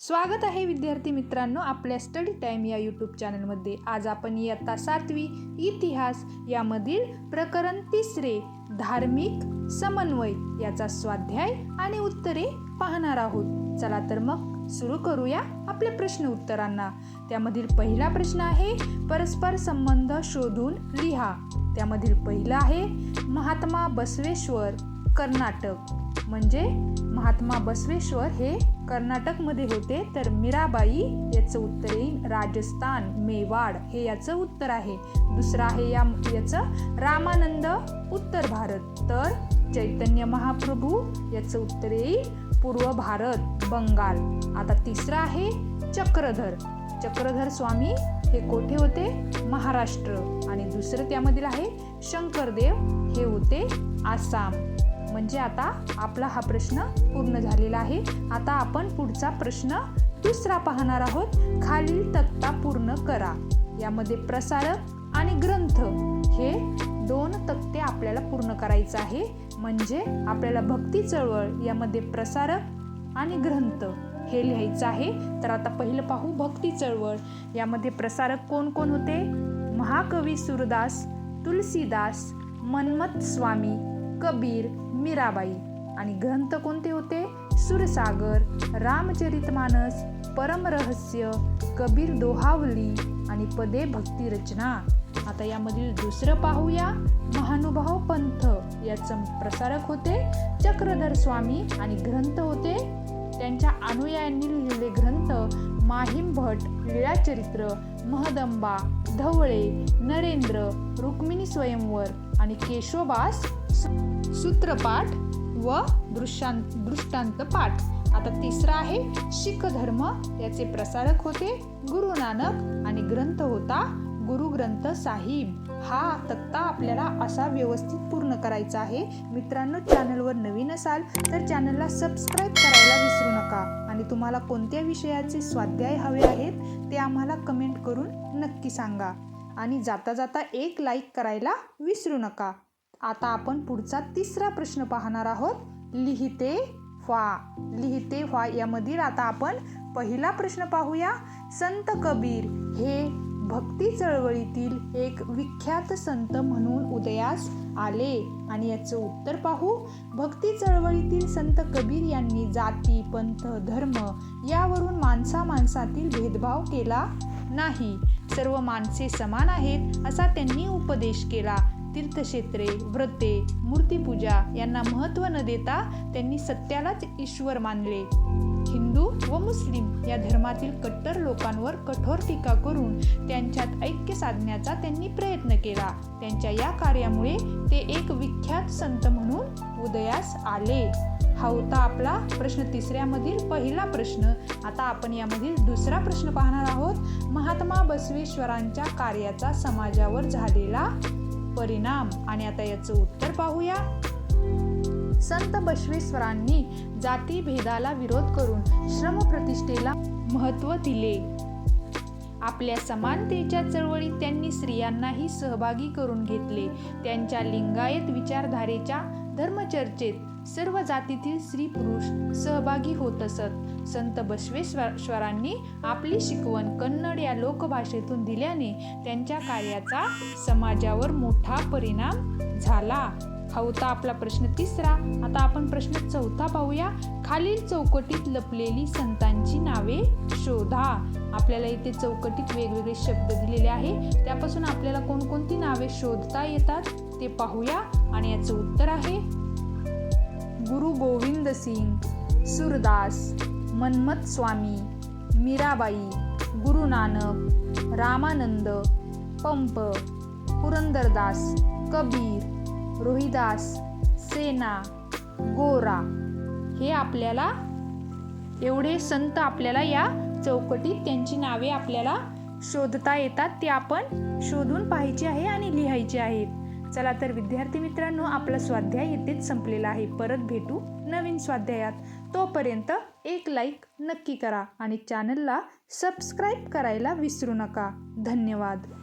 स्वागत आहे विद्यार्थी मित्रांनो आपल्या स्टडी टाईम या यूट्यूब चॅनलमध्ये. आज आपण इयत्ता सातवी इतिहास यामधील प्रकरण तिसरे धार्मिक समन्वय याचा स्वाध्याय आणि उत्तरे पाहणार आहोत. चला तर मग सुरू करूया आपल्या प्रश्न उत्तरांना. त्यामधील पहिला प्रश्न आहे परस्पर संबंध शोधून लिहा. त्यामधील पहिला आहे महात्मा बसवेश्वर कर्नाटक. म्हणजे महात्मा बसवेश्वर हे कर्नाटकमध्ये होते. तर मीराबाई याचं उत्तर येईल राजस्थान मेवाड हे याचं उत्तर आहे. दुसरं आहे या याचं रामानंद उत्तर भारत. तर चैतन्य महाप्रभू याचं उत्तर येईल. पूर्व भारत बंगाल. आता तिसरं आहे चक्रधर. चक्रधर स्वामी हे कोठे होते? महाराष्ट्र. आणि दुसरं त्यामधील आहे शंकरदेव. हे होते आसाम. म्हणजे आता आपला हा प्रश्न पूर्ण झालेला आहे. आता आपण पुढचा प्रश्न दुसरा पाहणार आहोत. खालील तक्ता पूर्ण करा. यामध्ये प्रसारक आणि ग्रंथ हे दोन तक्ते आपल्याला पूर्ण करायचं आहे. म्हणजे आपल्याला भक्ती चळवळ यामध्ये प्रसारक आणि ग्रंथ हे लिहायचं आहे. तर आता पहिलं पाहू भक्ती चळवळ. यामध्ये प्रसारक कोण कोण होते? महाकवी सुरदास तुलसीदास मन्मथ स्वामी कबीर मीराबाई आणि ग्रंथ कोणते होते? सुरसागर रामचरितमानस परमरहस्य कबीर दोहावली आणि पदे भक्ती रचना. आता यामधील दुसरं पाहूया. महानुभाव पंथ याचं प्रसारक होते चक्रधर स्वामी आणि ग्रंथ होते त्यांच्या अनुयायांनी लिहिलेले ग्रंथ माहीम भट लीळाचरित्र महदंबा धवळे नरेंद्र रुक्मिणी स्वयंवर आणि केशवबास सूत्रपाठ व दृश्यां दृष्टांत पाठ. आता तिसरा आहे शीख धर्म. याचे प्रसारक होते गुरु नानक आणि ग्रंथ होता गुरु ग्रंथ साहिब. हा तक्ता आपल्याला असा व्यवस्थित पूर्ण करायचा आहे. मित्रांनो चॅनलवर नवीन असाल तर चॅनलला सबस्क्राईब करायला विसरू नका. आणि तुम्हाला कोणत्या विषयाचे स्वाध्याय हवे आहेत ते आम्हाला कमेंट करून नक्की सांगा. आणि जाता जाता एक लाईक करायला विसरू नका. आता आपण पुढचा तिसरा प्रश्न पाहणार आहोत. लिहिते व्हा. लिहिते व्हा यामधील आता आपण पहिला प्रश्न पाहूया. संत कबीर हे भक्ती चळवळीतील एक विख्यात संत म्हणून उदयास आले. आणि याचं उत्तर पाहू. भक्ती चळवळीतील संत कबीर यांनी जाती पंथ धर्म यावरून माणसा माणसातील भेदभाव केला नाही. सर्व माणसे समान आहेत असा त्यांनी उपदेश केला. तीर्थक्षेत्रे व्रते मूर्तीपूजा यांना महत्त्व न देता त्यांनी सत्यालाच ईश्वर मानले. हिंदू व मुस्लिम या धर्मातील कट्टर लोकांवर कठोर टीका करून त्यांच्यात ऐक्य साधण्याचा त्यांनी प्रयत्न केला. त्यांच्या या कार्यामुळे ते एक विख्यात संत म्हणून उदयास आले. हा होता आपला प्रश्न तिसऱ्यामधील पहिला प्रश्न. आता आपण यामधील दुसरा प्रश्न पाहणार आहोत. महात्मा बसवेश्वरांच्या कार्याचा समाजावर झालेला परिणाम. आणि आता याचं उत्तर पाहूया. संत बसवेश्वरांनी जाती भेदाला विरोध करून श्रम प्रतिष्ठेला महत्त्व दिले. आपल्या समानतेच्या चळवळीत त्यांनी स्त्रियांनाही सहभागी करून घेतले. त्यांच्या लिंगायत विचारधारेच्या धर्मचर्चेत सर्व जातीतील स्त्री पुरुष सहभागी होत असत. संत बसवेश्वरांनी आपली शिकवण कन्नड या लोकभाषेतून दिल्याने त्यांच्या कार्याचा समाजावर मोठा परिणाम झाला. हा होता आपला प्रश्न तिसरा. आता आपण प्रश्न चौथा पाहूया. खालील चौकटीत लपलेली संतांची नावे शोधा. आपल्याला इथे चौकटीत वेगवेगळे शब्द दिलेले आहे. त्यापासून आपल्याला कोणकोणती नावे शोधता येतात ते पाहूया. आणि याचं उत्तर आहे गुरु गोविंद सिंग सुरदास मन्मथ स्वामी मीराबाई गुरु नानक रामानंद पंप पुरंदरदास कबीर रोहिदास सेना गोरा. हे आपल्याला एवढे संत आपल्याला या चौकटीत त्यांची नावे आपल्याला शोधता येतात ते आपण शोधून पाहायचे आहे आणि लिहायचे आहेत. चला तर विद्यार्थी मित्रांनो आपला स्वाध्याय इथेच संपलेला आहे. परत भेटू नवीन स्वाध्यायात. तोपर्यंत एक लाईक नक्की करा आणि चॅनलला सबस्क्राईब करायला विसरू नका. धन्यवाद.